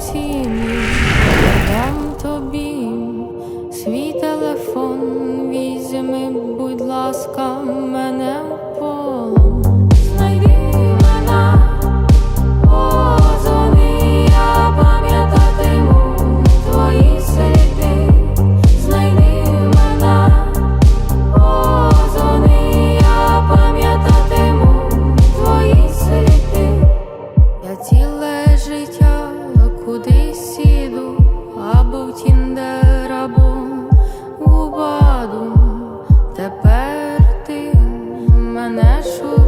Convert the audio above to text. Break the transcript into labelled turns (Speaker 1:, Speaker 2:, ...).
Speaker 1: ціні, дам тобі свій телефон, візьми, будь ласка, мене в полон. нашу